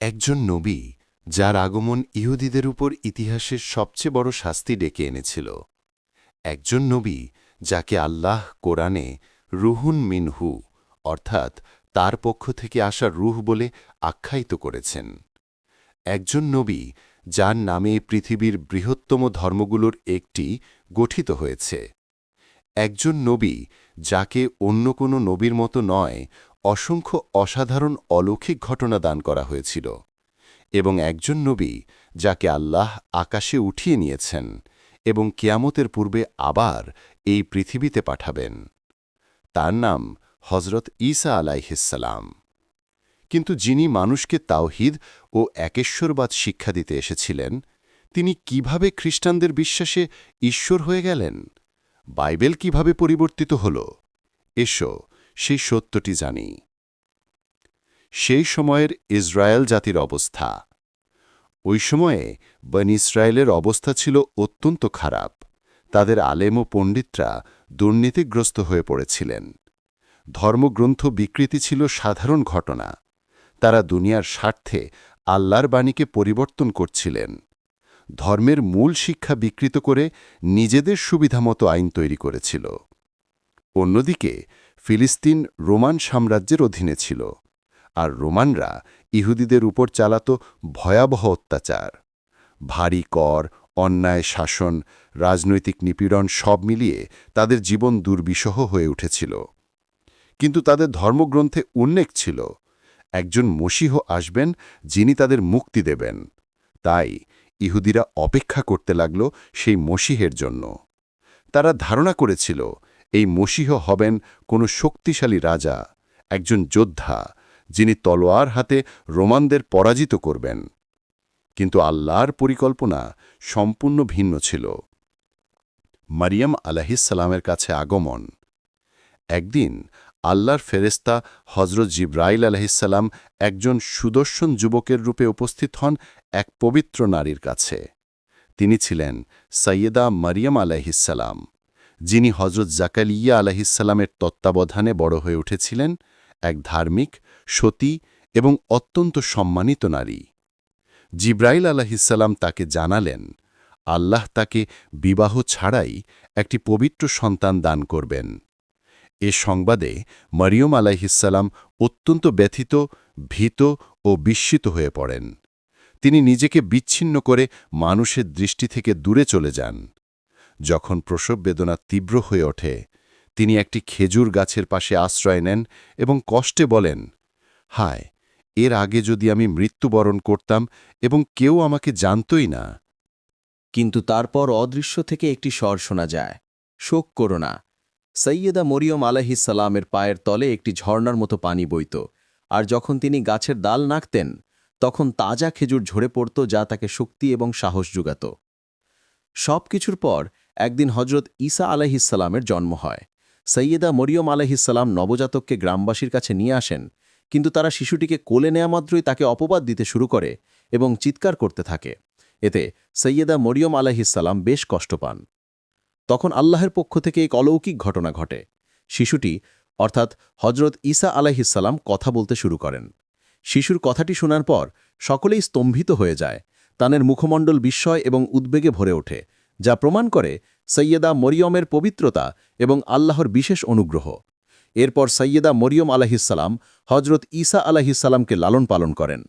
একজন নবী যার আগমন ইহুদিদের উপর ইতিহাসের সবচেয়ে বড় শাস্তি ডেকে এনেছিল। একজন নবী যাকে আল্লাহ কোরআনে রুহুন মিনহু, অর্থাৎ তার পক্ষ থেকে আসা রুহ বলে আখ্যায়িত করেছেন। একজন নবী যার নামে পৃথিবীর বৃহত্তম ধর্মগুলোর একটি গঠিত হয়েছে। একজন নবী যাকে অন্য কোনো নবীর মতো নয় অসংখ্য অসাধারণ অলৌকিক ঘটনা দান করা হয়েছিল এবং একজন নবী যাকে আল্লাহ আকাশে উঠিয়ে নিয়েছেন এবং কিয়ামতের পূর্বে আবার এই পৃথিবীতে পাঠাবেন। তার নাম হজরত ঈসা আলাইহিসালাম কিন্তু যিনি মানুষকে তাওহিদ ও একেশ্বরবাদ শিক্ষা দিতে এসেছিলেন, তিনি কীভাবে খ্রিস্টানদের বিশ্বাসে ঈশ্বর হয়ে গেলেন? বাইবেল কীভাবে পরিবর্তিত হল? এসো সেই সত্যটি জানি। সেই সময়ের ইসরায়েল জাতির অবস্থা। ওই সময়ে বন ইসরায়েলের অবস্থা ছিল অত্যন্ত খারাপ। তাদের আলেম ও পণ্ডিতরা দুর্নীতিগ্রস্ত হয়ে পড়েছিলেন। ধর্মগ্রন্থ বিকৃতি ছিল সাধারণ ঘটনা। তারা দুনিয়ার স্বার্থে আল্লাহর বাণীকে পরিবর্তন করছিলেন। ধর্মের মূল শিক্ষা বিকৃত করে নিজেদের সুবিধামতো আইন তৈরি করেছিল। অন্যদিকে ফিলিস্তিন রোমান সাম্রাজ্যের অধীনে ছিল, আর রোমানরা ইহুদিদের উপর চালাত ভয়াবহ অত্যাচার। ভারী কর, অন্যায় শাসন, রাজনৈতিক নিপীড়ন সব মিলিয়ে তাদের জীবন দুর্বিষহ হয়ে উঠেছিল। কিন্তু তাদের ধর্মগ্রন্থে উল্লেখ ছিল, একজন মসীহ আসবেন যিনি তাদের মুক্তি দেবেন। তাই ইহুদিরা অপেক্ষা করতে লাগল সেই মসীহের জন্য। তারা ধারণা করেছিল এই মসীহ হবেন কোনো শক্তিশালী রাজা, একজন যোদ্ধা, যিনি তলোয়ার হাতে রোমানদের পরাজিত করবেন। কিন্তু আল্লাহর পরিকল্পনা সম্পূর্ণ ভিন্ন ছিল। মারিয়াম আলাহিসাল্লামের কাছে আগমন। একদিন আল্লাহর ফেরেস্তা হজরত জিব্রাইল আলহিসাল্লাম একজন সুদর্শন যুবকের রূপে উপস্থিত হন এক পবিত্র নারীর কাছে। তিনি ছিলেন সৈয়দা মারিয়াম আলাহিসাল্লাম যিনি হজরত জাকালিয়া আলাহিসাল্লামের তত্ত্বাবধানে বড় হয়ে উঠেছিলেন, এক ধার্মিক, সতী এবং অত্যন্ত সম্মানিত নারী। জিব্রাইল আলাহিসাল্লাম তাকে জানালেন, আল্লাহ তাকে বিবাহ ছাড়াই একটি পবিত্র সন্তান দান করবেন। এ সংবাদে মরিয়ম আলাইহিসাল্লাম অত্যন্ত ব্যথিত, ভীত ও বিস্মিত হয়ে পড়েন। তিনি নিজেকে বিচ্ছিন্ন করে মানুষের দৃষ্টি থেকে দূরে চলে যান। যখন প্রসব বেদনা তীব্র হয়ে ওঠে, তিনি একটি খেজুর গাছের পাশে আশ্রয় নেন এবং কষ্টে বলেন, হায়, এর আগে যদি আমি মৃত্যুবরণ করতাম এবং কেউ আমাকে জানতই না। কিন্তু তারপর অদৃশ্য থেকে একটি স্বর শোনা যায়, শোক করো না। সৈয়দা মরিয়ম আলাহিসাল্লামের পায়ের তলে একটি ঝর্ণার মতো পানি বইত, আর যখন তিনি গাছের ডাল নাকতেন তখন তাজা খেজুর ঝরে পড়ত যা তাকে শক্তি এবং সাহস যোগাত। সব কিছুর পর একদিন হজরত ঈসা আলাহিসাল্লামের জন্ম হয়। সৈয়দা মরিয়ম আলাহিসাল্লাম নবজাতককে গ্রামবাসীর কাছে নিয়ে আসেন, কিন্তু তারা শিশুটিকে কোলে নেয়া মাত্রই তাকে অপবাদ দিতে শুরু করে এবং চিৎকার করতে থাকে। এতে সৈয়দা মরিয়ম আলাহিসাল্লাম বেশ কষ্ট পান। তখন আল্লাহের পক্ষ থেকে এক অলৌকিক ঘটনা ঘটে। শিশুটি, অর্থাৎ হজরত ঈসা আলাহিসাল্লাম কথা বলতে শুরু করেন। শিশুর কথাটি শোনার পর সকলেই স্তম্ভিত হয়ে যায়, তানের মুখমণ্ডল বিস্ময় এবং উদ্বেগে ভরে ওঠে। যা প্রমাণ করে সৈয়দা মরিয়মের পবিত্রতা এবং আল্লাহর বিশেষ অনুগ্রহ। এরপর সৈয়দা মরিয়ম আলাহিসাল্লাম হজরত ঈসা আলাহিসাল্লামকে লালন পালন করেন।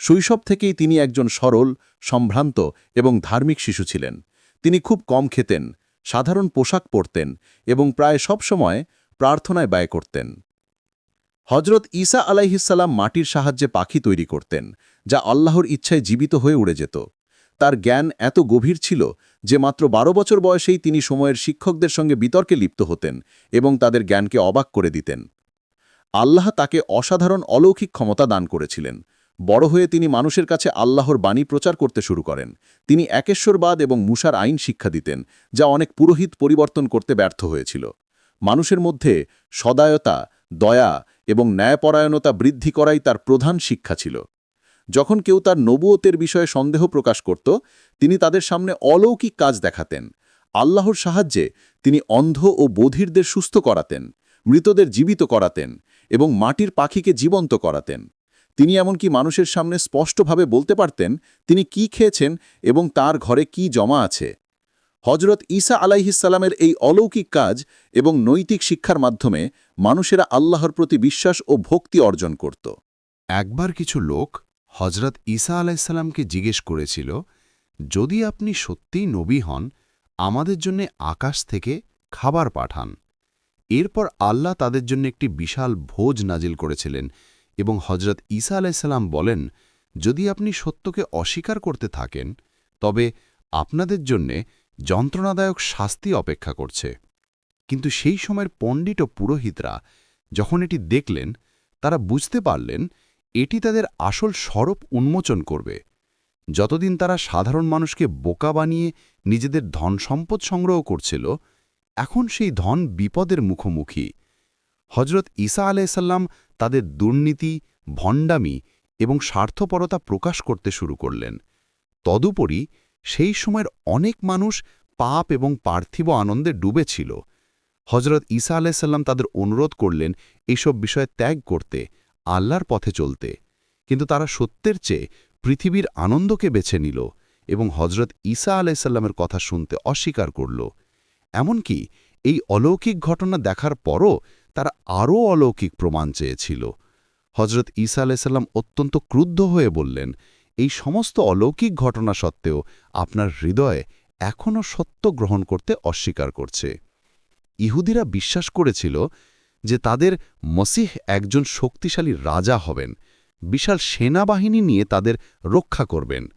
শৈশব থেকেই তিনি একজন সরল, সম্ভ্রান্ত এবং ধার্মিক শিশু ছিলেন। তিনি খুব কম খেতেন, সাধারণ পোশাক পরতেন এবং প্রায় সব সময় প্রার্থনায় ব্যয় করতেন। হজরত ঈসা আলাইহিসাল্লাম মাটির সাহায্যে পাখি তৈরি করতেন, যা আল্লাহর ইচ্ছায় জীবিত হয়ে উড়ে যেত। তার জ্ঞান এত গভীর ছিল যে মাত্র বারো বছর বয়সেই তিনি সময়ের শিক্ষকদের সঙ্গে বিতর্কে লিপ্ত হতেন এবং তাদের জ্ঞানকে অবাক করে দিতেন। আল্লাহ তাকে অসাধারণ অলৌকিক ক্ষমতা দান করেছিলেন। বড় হয়ে তিনি মানুষের কাছে আল্লাহর বাণী প্রচার করতে শুরু করেন। তিনি একেশ্বরবাদ এবং মুসার আইন শিক্ষা দিতেন, যা অনেক পুরোহিত পরিবর্তন করতে ব্যর্থ হয়েছিল। মানুষের মধ্যে সদায়তা, দয়া এবং ন্যায়পরায়ণতা বৃদ্ধি করাই তার প্রধান শিক্ষা ছিল। যখন কেউ তার নবুয়তের বিষয়ে সন্দেহ প্রকাশ করত, তিনি তাদের সামনে অলৌকিক কাজ দেখাতেন। আল্লাহর সাহায্যে তিনি অন্ধ ও বধিরদের সুস্থ করাতেন, মৃতদের জীবিত করাতেন এবং মাটির পাখিকে জীবন্ত করাতেন। তিনি এমনকি মানুষের সামনে স্পষ্টভাবে বলতে পারতেন, তিনি কি খেয়েছেন এবং তার ঘরে কি জমা আছে। হজরত ঈসা আলাইহিসাল্লামের এই অলৌকিক কাজ এবং নৈতিক শিক্ষার মাধ্যমে মানুষেরা আল্লাহর প্রতি বিশ্বাস ও ভক্তি অর্জন করত। একবার কিছু লোক হজরত ঈসা আলাইসাল্লামকে জিজ্ঞেস করেছিল, যদি আপনি সত্যিই নবী হন, আমাদের জন্য আকাশ থেকে খাবার পাঠান। এরপর আল্লাহ তাদের জন্য একটি বিশাল ভোজ নাজিল করেছিলেন এবং হজরত ঈসা আলাইসাল্লাম বলেন, যদি আপনি সত্যকে অস্বীকার করতে থাকেন, তবে আপনাদের জন্যে যন্ত্রণাদায়ক শাস্তি অপেক্ষা করছে। কিন্তু সেই সময়ের পণ্ডিত ও পুরোহিতরা যখন এটি দেখলেন, তারা বুঝতে পারলেন এটি তাদের আসল স্বরূপ উন্মোচন করবে। যতদিন তারা সাধারণ মানুষকে বোকা বানিয়ে নিজেদের ধন সম্পদ সংগ্রহ করছিল, এখন সেই ধন বিপদের মুখোমুখি। হজরত ঈসা আলাইসাল্লাম তাদের দুর্নীতি, ভণ্ডামি এবং স্বার্থপরতা প্রকাশ করতে শুরু করলেন। তদুপরি সেই সময়ের অনেক মানুষ পাপ এবং পার্থিব আনন্দে ডুবেছিল। হজরত ঈসা আলাইসাল্লাম তাদের অনুরোধ করলেন এইসব বিষয় ত্যাগ করতে। আল্লাহর পথে চলতে, কিন্তু তারা সত্যের চেয়ে পৃথিবীর আনন্দকে বেছে নিল এবং হজরত ঈসা আলাইসাল্লামের কথা শুনতে অস্বীকার করল। এমনকি এই অলৌকিক ঘটনা দেখার পরও তারা আরও অলৌকিক প্রমাণ চেয়েছিল। হজরত ঈসা আলাইসাল্লাম অত্যন্ত ক্রুদ্ধ হয়ে বললেন, এই সমস্ত অলৌকিক ঘটনা সত্ত্বেও আপনার হৃদয়ে এখনও সত্য গ্রহণ করতে অস্বীকার করছে। ইহুদিরা বিশ্বাস করেছিল যে তাদের মসিহ একজন শক্তিশালী রাজা হবেন। বিশাল সেনাবাহিনী নিয়ে তাদের রক্ষা করবেন।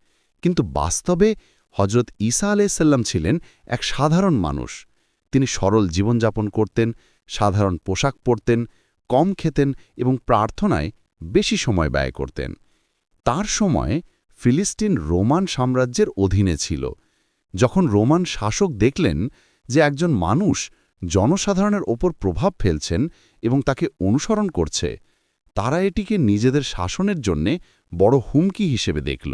কিন্তু বাস্তবে হজরত ঈসা আলাইসাল্লাম ছিলেন এক সাধারণ মানুষ। তিনি সরল জীবনযাপন করতেন, সাধারণ পোশাক পরতেন, কম খেতেন এবং প্রার্থনায় বেশি সময় ব্যয় করতেন। তার সময় ফিলিস্তিন রোমান সাম্রাজ্যের অধীনে ছিল। যখন রোমান শাসক দেখলেন যে একজন মানুষ জনসাধারণের ওপর প্রভাব ফেলছেন এবং তাকে অনুসরণ করছে। তারা এটিকে নিজেদের শাসনের জন্যে বড় হুমকি হিসেবে দেখল।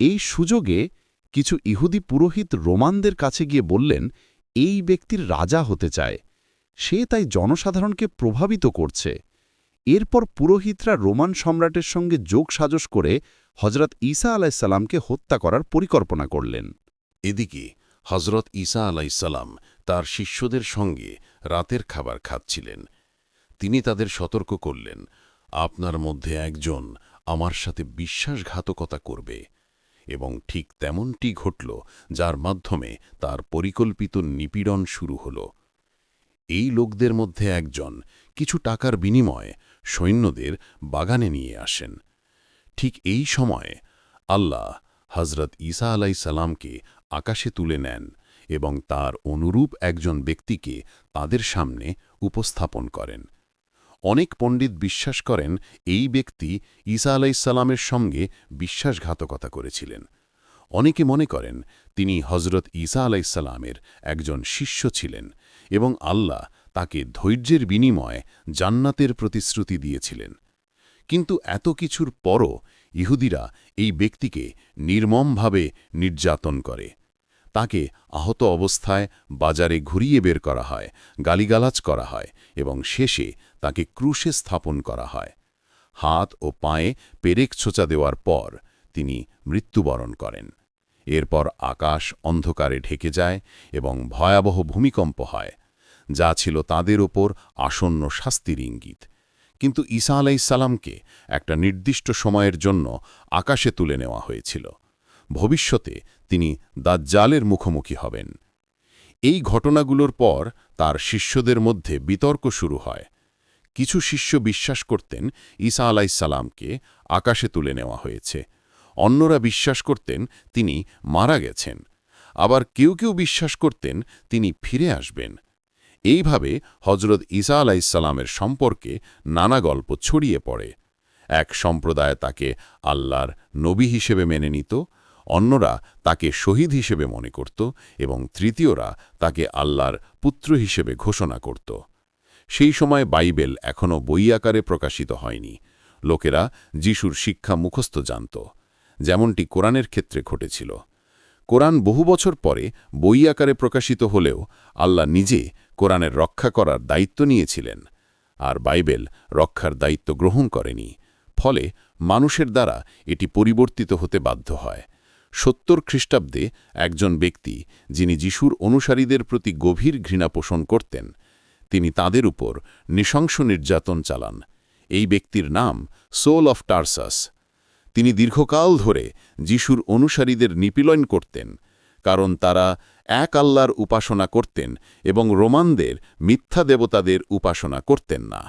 এই সুযোগে কিছু ইহুদি পুরোহিত রোমানদের কাছে গিয়ে বললেন, এই ব্যক্তির রাজা হতে চায়। সে তাই জনসাধারণকে প্রভাবিত করছে। এরপর পুরোহিতরা রোমান সম্রাটের সঙ্গে যোগ সাজস করে হজরত ঈসা আলাইসাল্লামকে হত্যা করার পরিকল্পনা করলেন। এদিকে হজরত ঈসা আলাইসাল্লাম তার শিষ্যদের সঙ্গে রাতের খাবার খাচ্ছিলেন। তিনি তাদের সতর্ক করলেন, আপনার মধ্যে একজন আমার সাথে বিশ্বাসঘাতকতা করবে এবং ঠিক তেমনটি ঘটল যার মাধ্যমে তার পরিকল্পিত নিপীড়ন শুরু হল। এই লোকদের মধ্যে একজন কিছু টাকার বিনিময়ে সৈন্যদের বাগানে নিয়ে আসেন। ঠিক এই সময়ে আল্লাহ হজরত ঈসা আলাই সালামকে আকাশে তুলে নেন এবং তার অনুরূপ একজন ব্যক্তিকে তাদের সামনে উপস্থাপন করেন। অনেক পণ্ডিত বিশ্বাস করেন এই ব্যক্তি ঈসা আলাইসাল্লামের সঙ্গে বিশ্বাসঘাতকতা করেছিলেন। অনেকে মনে করেন তিনি হজরত ঈসা আলাইসাল্লামের একজন শিষ্য ছিলেন এবং আল্লাহ তাকে ধৈর্যের বিনিময়ে জান্নাতের প্রতিশ্রুতি দিয়েছিলেন। কিন্তু এত কিছুর পরও ইহুদিরা এই ব্যক্তিকে নির্মমভাবে নির্যাতন করে। তাকে আহত অবস্থায় বাজারে ঘুরিয়ে বের করা হয়, গালিগালাজ করা হয় এবং শেষে তাকে ক্রুশে স্থাপন করা হয়। হাত ও পায়ে পেরেক ছোচা দেওয়ার পর তিনি মৃত্যুবরণ করেন। এরপর আকাশ অন্ধকারে ঢেকে যায় এবং ভয়াবহ ভূমিকম্প হয়, যা ছিল তাদের ওপর আসন্ন শাস্তির ইঙ্গিত। কিন্তু ঈসা আলাইসাল্লামকে একটা নির্দিষ্ট সময়ের জন্য আকাশে তুলে নেওয়া হয়েছিল। ভবিষ্যতে তিনি দাজ্জালের মুখোমুখি হবেন। এই ঘটনাগুলোর পর তার শিষ্যদের মধ্যে বিতর্ক শুরু হয়। কিছু শিষ্য বিশ্বাস করতেন ঈসা আলাইসাল্লামকে আকাশে তুলে নেওয়া হয়েছে। অন্যরা বিশ্বাস করতেন তিনি মারা গেছেন। আবার কেউ কেউ বিশ্বাস করতেন তিনি ফিরে আসবেন। এইভাবে হজরত ঈসা আলাইসাল্লামের সম্পর্কে নানা গল্প ছড়িয়ে পড়ে। এক সম্প্রদায় তাকে আল্লাহর নবী হিসেবে মেনে নিত অন্যরা তাকে শহীদ হিসেবে মনে করত এবং তৃতীয়রা তাকে আল্লাহর পুত্র হিসেবে ঘোষণা করত। সেই সময় বাইবেল এখনও বই আকারে প্রকাশিত হয়নি। লোকেরা যিশুর শিক্ষা মুখস্থ জানত, যেমনটি কোরআনের ক্ষেত্রে ঘটেছিল। কোরআন বহু বছর পরে বই আকারে প্রকাশিত হলেও আল্লাহ নিজে কোরআনের রক্ষা করার দায়িত্ব নিয়েছিলেন, আর বাইবেল রক্ষার দায়িত্ব গ্রহণ করেনি। ফলে মানুষের দ্বারা এটি পরিবর্তিত হতে বাধ্য হয়। সত্তর খ্রিস্টাব্দে একজন ব্যক্তি, যিনি যিশুর অনুসারীদের প্রতি গভীর ঘৃণা পোষণ করতেন, তিনি তাদের উপর নৃশংস নির্যাতন চালান। এই ব্যক্তির নাম সোল অফ টার্সাস। তিনি দীর্ঘকাল ধরে যিশুর অনুসারীদের নিপীড়ন করতেন, কারণ তারা এক আল্লাহর উপাসনা করতেন এবং রোমানদের মিথ্যা দেবতাদের উপাসনা করতেন না।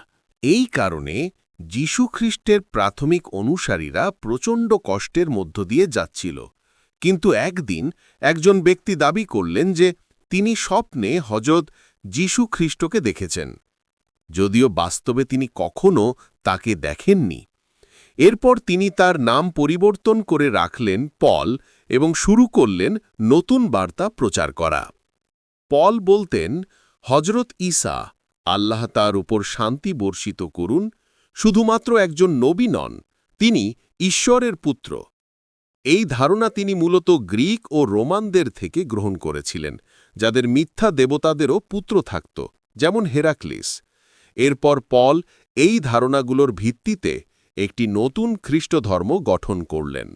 এই কারণে যীশুখ্রিস্টের প্রাথমিক অনুসারীরা প্রচণ্ড কষ্টের মধ্য দিয়ে যাচ্ছিল। কিন্তু একদিন একজন ব্যক্তি দাবি করলেন যে তিনি স্বপ্নে হজরত যীশু খ্রিস্টকে দেখেছেন। যদিও বাস্তবে তিনি কখনও তাকে দেখেননি। এরপর তিনি তার নাম পরিবর্তন করে রাখলেন পল এবং শুরু করলেন নতুন বার্তা প্রচার করা। পল বলতেন হজরত ঈসা, আল্লাহ তার উপর শান্তি বর্ষিত করুন। শুধুমাত্র একজন নবী নন, তিনি ঈশ্বরের পুত্র। এই ধারণা তিনি মূলত গ্রিক ও রোমানদের থেকে গ্রহণ করেছিলেন, যাদের মিথ্যা দেবতাদেরও পুত্র থাকত, যেমন হেরাক্লিস। এরপর পল এই ধারণাগুলোর ভিত্তিতে একটি নতুন খ্রিস্ট ধর্ম গঠন করলেন।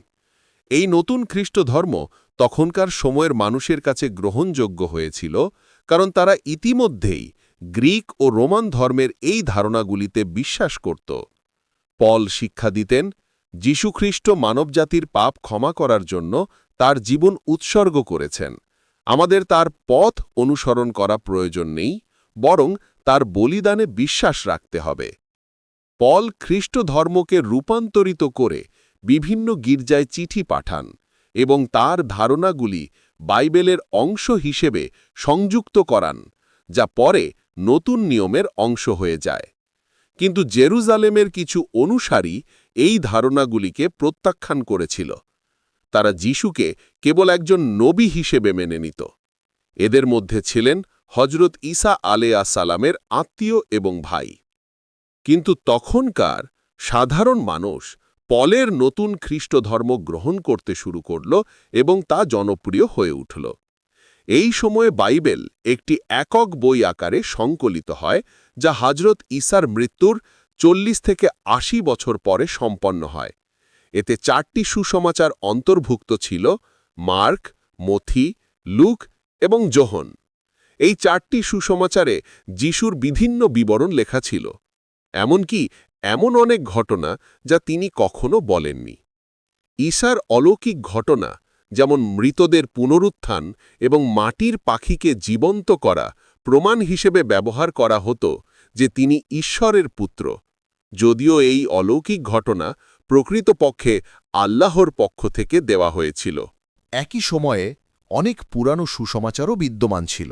এই নতুন খ্রিস্ট ধর্ম তখনকার সময়ের মানুষের কাছে গ্রহণযোগ্য হয়েছিল, কারণ তারা ইতিমধ্যেই গ্রিক ও রোমান ধর্মের এই ধারণাগুলিতে বিশ্বাস করত। পল শিক্ষা দিতেন যীশুখ্রিস্ট মানবজাতির পাপ ক্ষমা করার জন্য তার জীবন উৎসর্গ করেছেন। আমাদের তার পথ অনুসরণ করা প্রয়োজন নেই, বরং তার বলিদানে বিশ্বাস রাখতে হবে। পল খ্রিস্ট ধর্মকে রূপান্তরিত করে বিভিন্ন গির্জায় চিঠি পাঠান এবং তার ধারণাগুলি বাইবেলের অংশ হিসেবে সংযুক্ত করান, যা পরে নতুন নিয়মের অংশ হয়ে যায়। কিন্তু জেরুজালেমের কিছু অনুসারী এই ধারণাগুলিকে প্রত্যাখ্যান করেছিল। তারা যিশুকে কেবল একজন নবী হিসেবে মেনে নিত। এদের মধ্যে ছিলেন হজরত ঈসা আলেয়া সালামের আত্মীয় এবং ভাই। কিন্তু তখনকার সাধারণ মানুষ পলের নতুন খ্রিস্ট ধর্ম গ্রহণ করতে শুরু করল এবং তা জনপ্রিয় হয়ে উঠল। এই সময়ে বাইবেল একটি একক বই আকারে সংকলিত হয়, যা হজরত ঈসার মৃত্যুর চল্লিশ থেকে আশি বছর পরে সম্পন্ন হয়। এতে চারটি সুসমাচার অন্তর্ভুক্ত ছিল, মার্ক, মথি, লুক এবং জোহন। এই চারটি সুসমাচারে যিশুর বিভিন্ন বিবরণ লেখা ছিল। এমনকি এমন অনেক ঘটনা যা তিনি কখনো বলেননি। ঈশার অলৌকিক ঘটনা, যেমন মৃতদের পুনরুত্থান এবং মাটির পাখিকে জীবন্ত করা, প্রমাণ হিসেবে ব্যবহার করা হতো যে তিনি ঈশ্বরের পুত্র। যদিও এই অলৌকিক ঘটনা প্রকৃতপক্ষে আল্লাহর পক্ষ থেকে দেওয়া হয়েছিল। একই সময়ে অনেক পুরানো সুসমাচারও বিদ্যমান ছিল।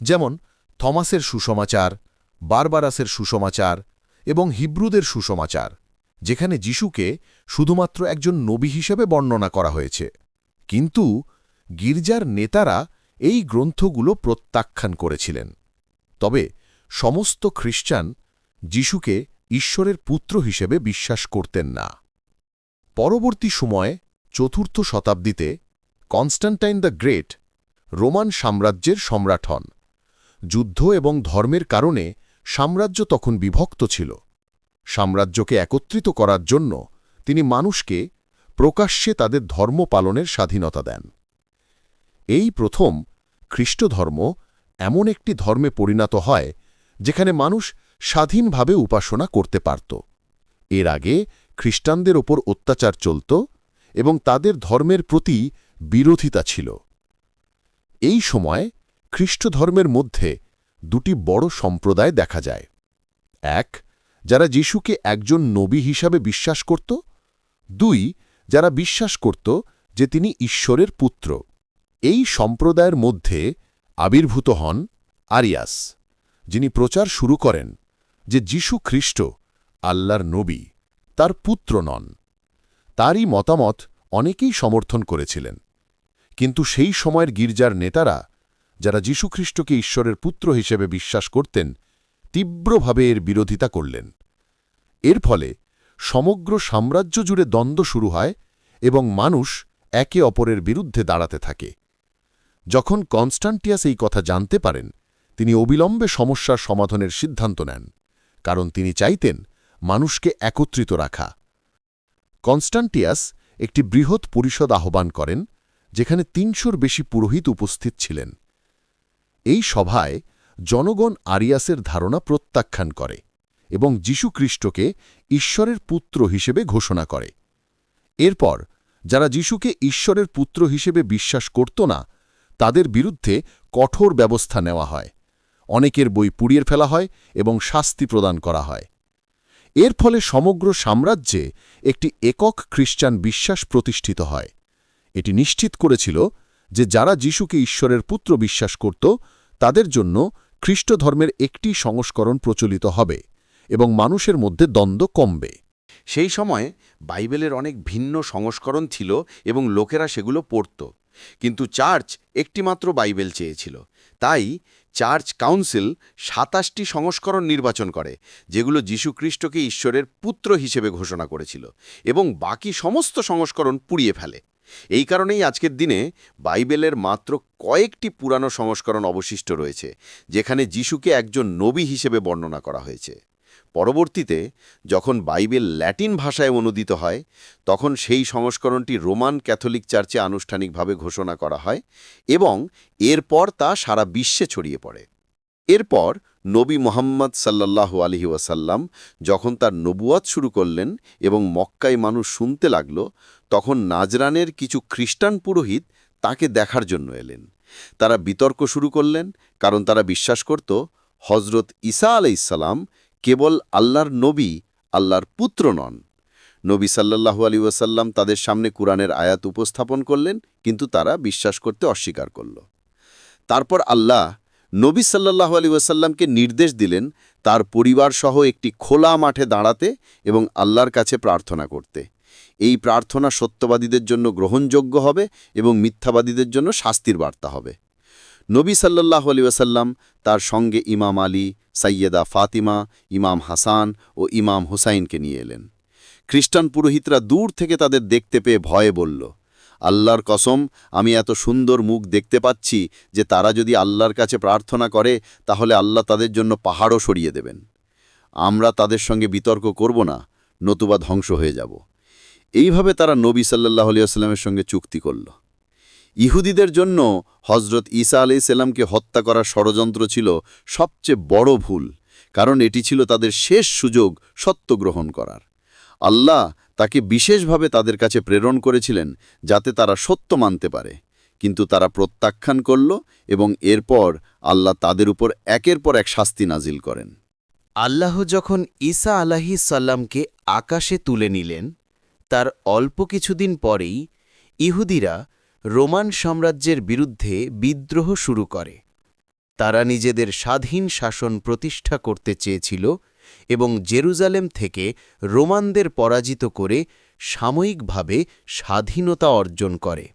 যেমন থমাসের সুসমাচার, বারবারাসের সুসমাচার এবং হিব্রুদের সুসমাচার, যেখানে যিশুকে শুধুমাত্র একজন নবী হিসেবে বর্ণনা করা হয়েছে। কিন্তু গির্জার নেতারা এই গ্রন্থগুলো প্রত্যাখ্যান করেছিলেন। তবে সমস্ত খ্রিস্টান যিশুকে ঈশ্বরের পুত্র হিসেবে বিশ্বাস করতেন না। পরবর্তী সময়ে, চতুর্থ শতাব্দীতে কনস্ট্যান্টাইন দ্য গ্রেট, রোমান সাম্রাজ্যের সম্রাট হন। যুদ্ধ এবং ধর্মের কারণে সাম্রাজ্য তখন বিভক্ত ছিল। সাম্রাজ্যকে একত্রিত করার জন্য তিনি মানুষকে প্রকাশ্যে তাদের ধর্ম পালনের স্বাধীনতা দেন। এই প্রথম খ্রিস্টধর্ম এমন একটি ধর্মে পরিণত হয়, যেখানে মানুষ স্বাধীনভাবে উপাসনা করতে পারত। এর আগে খ্রিস্টানদের ওপর অত্যাচার চলত এবং তাদের ধর্মের প্রতি বিরোধিতা ছিল। এই সময় খ্রিস্টধর্মের মধ্যে দুটি বড় সম্প্রদায় দেখা যায়। এক, যারা যিশুকে একজন নবী হিসাবে বিশ্বাস করত। দুই, যারা বিশ্বাস করত যে তিনি ঈশ্বরের পুত্র। এই সম্প্রদায়ের মধ্যে আবির্ভূত হন আরিয়াস, যিনি প্রচার শুরু করেন। যে যীশু খ্রিস্ট, আল্লাহর নবী, তার পুত্র নন। তারই মতামত অনেকেই সমর্থন করেছিলেন। কিন্তু সেই সময়ের গির্জার নেতারা, যারা যীশুখ্রিস্টকে ঈশ্বরের পুত্র হিসেবে বিশ্বাস করতেন, তীব্রভাবে এর বিরোধিতা করলেন। এর ফলে সমগ্র সাম্রাজ্য জুড়ে দ্বন্দ্ব শুরু হয় এবং মানুষ একে অপরের বিরুদ্ধে দাঁড়াতে থাকে। যখন কনস্টান্টিয়াস এই কথা জানতে পারেন, তিনি অবিলম্বে সমস্যার সমাধানের সিদ্ধান্ত নেন। কারণ তিনি চাইতেন মানুষকে একত্রিত রাখা। কনস্টান্টিয়াস একটি বৃহৎ পরিষদ আহ্বান করেন, যেখানে তিনশোর বেশি পুরোহিত উপস্থিত ছিলেন। এই সভায় জনগণ আরিয়াসের ধারণা প্রত্যাখ্যান করে এবং যীশুখ্রিস্টকে ঈশ্বরের পুত্র হিসেবে ঘোষণা করে। এরপর, যারা যীশুকে ঈশ্বরের পুত্র হিসেবে বিশ্বাস করত না, তাদের বিরুদ্ধে কঠোর ব্যবস্থা নেওয়া হয়। অনেকের বই পুড়িয়ে ফেলা হয় এবং শাস্তি প্রদান করা হয়। এর ফলে সমগ্র সাম্রাজ্যে একটি একক খ্রিস্টান বিশ্বাস প্রতিষ্ঠিত হয়। এটি নিশ্চিত করেছিল যে যারা যিশুকে ঈশ্বরের পুত্র বিশ্বাস করত, তাদের জন্য খ্রিস্ট ধর্মের একটি সংস্করণ প্রচলিত হবে এবং মানুষের মধ্যে দ্বন্দ্ব কমবে। সেই সময়ে বাইবেলের অনেক ভিন্ন সংস্করণ ছিল এবং লোকেরা সেগুলো পড়ত। কিন্তু চার্চ একটিমাত্র বাইবেল চেয়েছিল। তাই চার্চ কাউন্সিল সাতাশটি সংস্করণ নির্বাচন করে, যেগুলো যীশুখ্রিস্টকে ঈশ্বরের পুত্র হিসেবে ঘোষণা করেছিল এবং বাকি সমস্ত সংস্করণ পুড়িয়ে ফেলে। এই কারণেই আজকের দিনে বাইবেলের মাত্র কয়েকটি পুরানো সংস্করণ অবশিষ্ট রয়েছে, যেখানে যিশুকে একজন নবী হিসেবে বর্ণনা করা হয়েছে। পরবর্তীতে যখন বাইবেল ল্যাটিন ভাষায় অনুদিত হয়, তখন সেই সংস্করণটি রোমান ক্যাথলিক চার্চে আনুষ্ঠানিকভাবে ঘোষণা করা হয় এবং এরপর তা সারা বিশ্বে ছড়িয়ে পড়ে। এরপর নবী মোহাম্মদ সাল্লাল্লাহু আলহি ওয়াসাল্লাম যখন তার নবুয়াত শুরু করলেন এবং মক্কায় মানুষ শুনতে লাগল, তখন নাজরানের কিছু খ্রিস্টান পুরোহিত তাকে দেখার জন্য এলেন। তারা বিতর্ক শুরু করলেন, কারণ তারা বিশ্বাস করত হজরত ঈসা আলাইসাল্লাম কেবল আল্লাহর নবী আল্লাহর পুত্র নন। নবী সাল্লাল্লাহু আলী ওয়াসাল্লাম তাদের সামনে কুরআনের আয়াত উপস্থাপন করলেন, কিন্তু তারা বিশ্বাস করতে অস্বীকার করল। তারপর আল্লাহ নবী সাল্লাল্লাহু আলী ওয়াসাল্লামকে নির্দেশ দিলেন তার পরিবার সহ একটি খোলা মাঠে দাঁড়াতে এবং আল্লাহর কাছে প্রার্থনা করতে। এই প্রার্থনা সত্যবাদীদের জন্য গ্রহণযোগ্য হবে এবং মিথ্যাবাদীদের জন্য শাস্তির বার্তা হবে। নবী সাল্লাল্লাহু আলী ওয়াসাল্লাম তার সঙ্গে ইমাম আলী, সাইয়েদা ফাতিমা, ইমাম হাসান ও ইমাম হুসাইনকে নিয়ে এলেন। খ্রিস্টান পুরোহিতরা দূর থেকে তাদের দেখতে পেয়ে ভয়ে বলল, আল্লাহর কসম, আমি এত সুন্দর মুখ দেখতে পাচ্ছি যে তারা যদি আল্লাহর কাছে প্রার্থনা করে, তাহলে আল্লাহ তাদের জন্য পাহাড়ও সরিয়ে দেবেন। আমরা তাদের সঙ্গে বিতর্ক করব না, নতুবা ধ্বংস হয়ে যাব। এইভাবে তারা নবী সাল্লাহ আলিয়াস্লামের সঙ্গে চুক্তি করল। ইহুদিদের জন্য হজরত ঈসা আলি সাল্লামকে হত্যা করার ষড়যন্ত্র ছিল সবচেয়ে বড় ভুল, কারণ এটি ছিল তাদের শেষ সুযোগ সত্য গ্রহণ করার। আল্লাহ তাকে বিশেষভাবে তাদের কাছে প্রেরণ করেছিলেন যাতে তারা সত্য মানতে পারে। কিন্তু তারা প্রত্যাখ্যান করল এবং এরপর আল্লাহ তাদের উপর একের পর এক শাস্তি নাজিল করেন। আল্লাহ যখন ঈসা আলাহি সাল্লামকে আকাশে তুলে নিলেন, তার অল্প কিছুদিন পরেই ইহুদিরা রোমান সাম্রাজ্যের বিরুদ্ধে বিদ্রোহ শুরু করে। তারা নিজেদের স্বাধীন শাসন প্রতিষ্ঠা করতে চেয়েছিল এবং জেরুজালেম থেকে রোমানদের পরাজিত করে সাময়িকভাবে স্বাধীনতা অর্জন করে।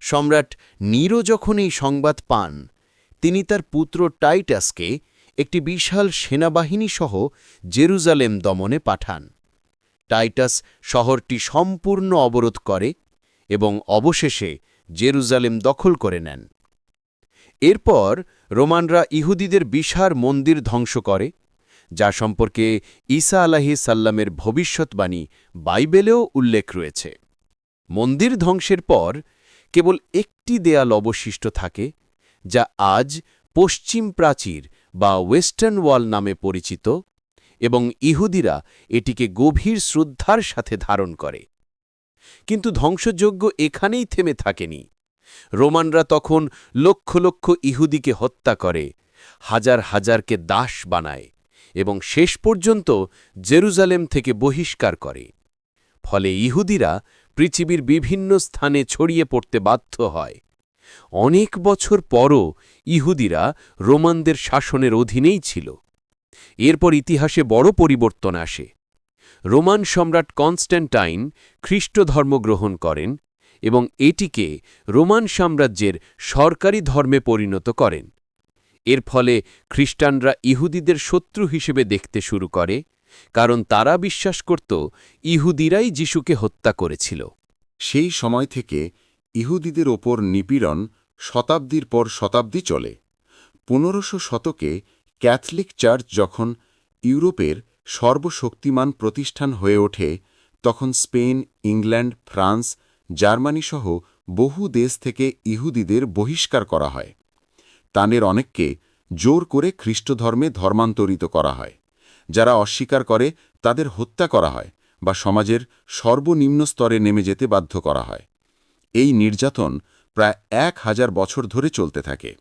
সম্রাট নিরো যখন এই সংবাদ পান, তিনি তার পুত্র টাইটাসকে একটি বিশাল সেনাবাহিনী সহ জেরুজালেম দমনে পাঠান। টাইটাস শহরটি সম্পূর্ণ অবরোধ করে এবং অবশেষে জেরুজালেম দখল করে নেন। এরপর রোমানরা ইহুদিদের বিশার মন্দির ধ্বংস করে, যা সম্পর্কে ঈসা আলাহি সাল্লামের ভবিষ্যৎবাণী বাইবেলেও উল্লেখ রয়েছে। মন্দির ধ্বংসের পর কেবল একটি দেয়াল অবশিষ্ট থাকে, যা আজ পশ্চিম প্রাচীর বা ওয়েস্টার্ন ওয়াল নামে পরিচিত এবং ইহুদিরা এটিকে গভীর শ্রদ্ধার সাথে ধারণ করে। কিন্তু ধ্বংসযজ্ঞ এখানেই থেমে থাকেনি। রোমানরা তখন লক্ষ লক্ষ ইহুদিকে হত্যা করে, হাজার হাজারকে দাস বানায় এবং শেষ পর্যন্ত জেরুজালেম থেকে বহিষ্কার করে। ফলে ইহুদিরা পৃথিবীর বিভিন্ন স্থানে ছড়িয়ে পড়তে বাধ্য হয়। অনেক বছর পরও ইহুদিরা রোমানদের শাসনের অধীনেই ছিল। এরপর ইতিহাসে বড় পরিবর্তন আসে। রোমান সম্রাট কনস্ট্যান্টাইন খ্রিস্ট ধর্ম গ্রহণ করেন এবং এটিকে রোমান সাম্রাজ্যের সরকারি ধর্মে পরিণত করেন। এর ফলে খ্রিস্টানরা ইহুদিদের শত্রু হিসেবে দেখতে শুরু করে, কারণ তারা বিশ্বাস করত ইহুদিরাই যিশুকে হত্যা করেছিল। সেই সময় থেকে ইহুদিদের ওপর নিপীড়ন শতাব্দীর পর শতাব্দী চলে। পনেরোশো শতকে ক্যাথলিক চার্চ যখন ইউরোপের সর্বশক্তিমান প্রতিষ্ঠান হয়ে ওঠে তখন স্পেন, ইংল্যান্ড, ফ্রান্স, জার্মানি সহ বহু দেশ থেকে ইহুদিদের বহিষ্কার করা হয়। তানের অনেককে জোর করে খ্রিস্টধর্মে ধর্মান্তরিত করা হয়। যারা অস্বীকার করে তাদের হত্যা করা হয় বা সমাজের সর্বনিম্ন স্তরে নেমে যেতে বাধ্য করা হয়। এই নির্যাতন প্রায় এক হাজার বছর ধরে চলতে থাকে।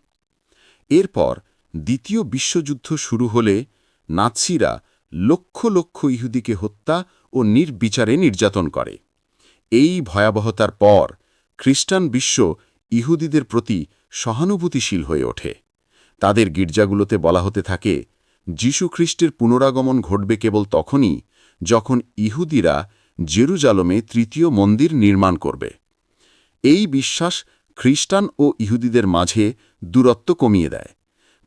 এরপর দ্বিতীয় বিশ্বযুদ্ধ শুরু হলে নাৎসিরা লক্ষ লক্ষ ইহুদিকে হত্যা ও নির্বিচারে নির্যাতন করে। এই ভয়াবহতার পর খ্রিস্টান বিশ্ব ইহুদিদের প্রতি সহানুভূতিশীল হয়ে ওঠে। তাদের গির্জাগুলোতে বলা হতে থাকে যীশু যীশুখ্রিস্টের পুনরাগমন ঘটবে কেবল তখনই যখন ইহুদিরা জেরুজালমে তৃতীয় মন্দির নির্মাণ করবে। এই বিশ্বাস খ্রিস্টান ও ইহুদিদের মাঝে দূরত্ব কমিয়ে দেয়।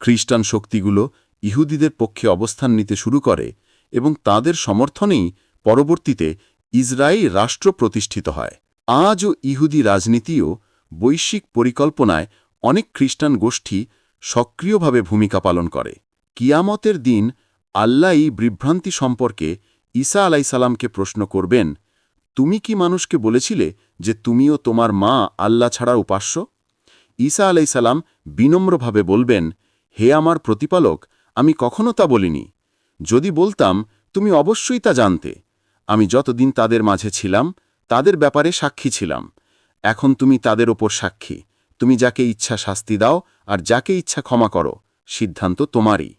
খ্রিস্টান শক্তিগুলো ইহুদিদের পক্ষে অবস্থান নিতে শুরু করে এবং তাদের সমর্থনেই পরবর্তীতে ইসরায়েল রাষ্ট্র প্রতিষ্ঠিত হয়। আজও ইহুদি রাজনীতিও বৈশ্বিক পরিকল্পনায় অনেক খ্রিস্টান গোষ্ঠী সক্রিয়ভাবে ভূমিকা পালন করে। কিয়ামতের দিন আল্লাহ বিভ্রান্তি সম্পর্কে ঈসা আলাইসালামকে প্রশ্ন করবেন, তুমি কি মানুষকে বলেছিলে যে তুমিও তোমার মা আল্লাহ ছাড়া উপাস্য? ঈসা আলাইসালাম বিনম্রভাবে বলবেন, হে আমার প্রতিপালক আমি কখনো তা বলিনি। যদি বলতাম, তুমি অবশ্যই তা জানতে। আমি যতদিন তাদের মাঝে ছিলাম, তাদের ব্যাপারে সাক্ষী ছিলাম। এখন তুমি তাদের ওপর সাক্ষী। তুমি যাকে ইচ্ছা শাস্তি দাও আর যাকে ইচ্ছা ক্ষমা করো, সিদ্ধান্ত তোমারই।